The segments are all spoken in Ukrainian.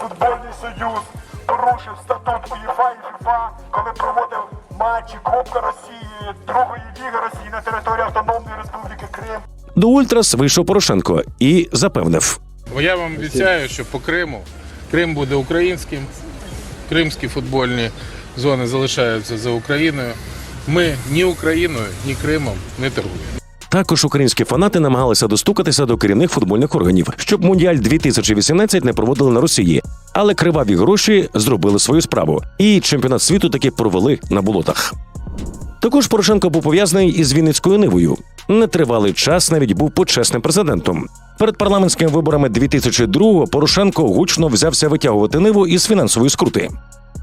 футбольний союз порушив статут УЄФА і ФІФА, коли проводив матчі Кубка Росії, другої ліги Росії на території Автономної Республіки Крим. До Ультрас вийшов Порошенко і запевнив. Бо я вам обіцяю, що по Криму Крим буде українським, кримські футбольні зони залишаються за Україною. Ми ні Україною, ні Кримом не торгуємо. Також українські фанати намагалися достукатися до керівних футбольних органів, щоб мундіаль 2018 не проводили на Росії. Але криваві гроші зробили свою справу, і чемпіонат світу таки провели на болотах. Також Порошенко був пов'язаний із Вінницькою нивою. Нетривалий час навіть був почесним президентом. Перед парламентськими виборами 2002-го Порошенко гучно взявся витягувати ниву із фінансової скрути.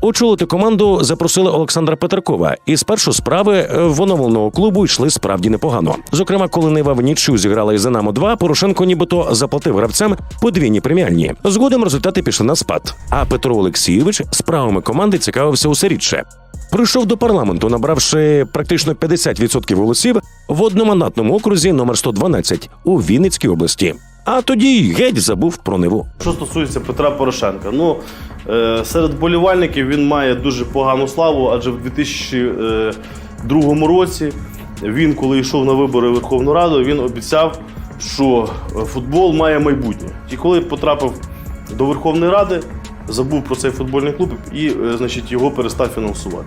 Очолити команду запросили Олександра Петеркова, і спершу справи е, в оновленого клубу йшли справді непогано. Зокрема, коли Нива в нічю зіграла із Динамо 2 Порошенко нібито заплатив гравцям подвійні преміальні. Згодом результати пішли на спад. А Петро Олексійович справами команди цікавився усе рідше. Прийшов до парламенту, набравши практично 50% голосів в одномандатному окрузі номер 112 у Вінницькій області. А тоді геть забув про Ниву. Що стосується Петра Порошенка, ну е, серед вболівальників він має дуже погану славу, адже в 2002 році він, коли йшов на вибори Верховну Раду, він обіцяв, що е, футбол має майбутнє. І коли потрапив до Верховної Ради, забув про цей футбольний клуб і, е, значить, його перестав фінансувати.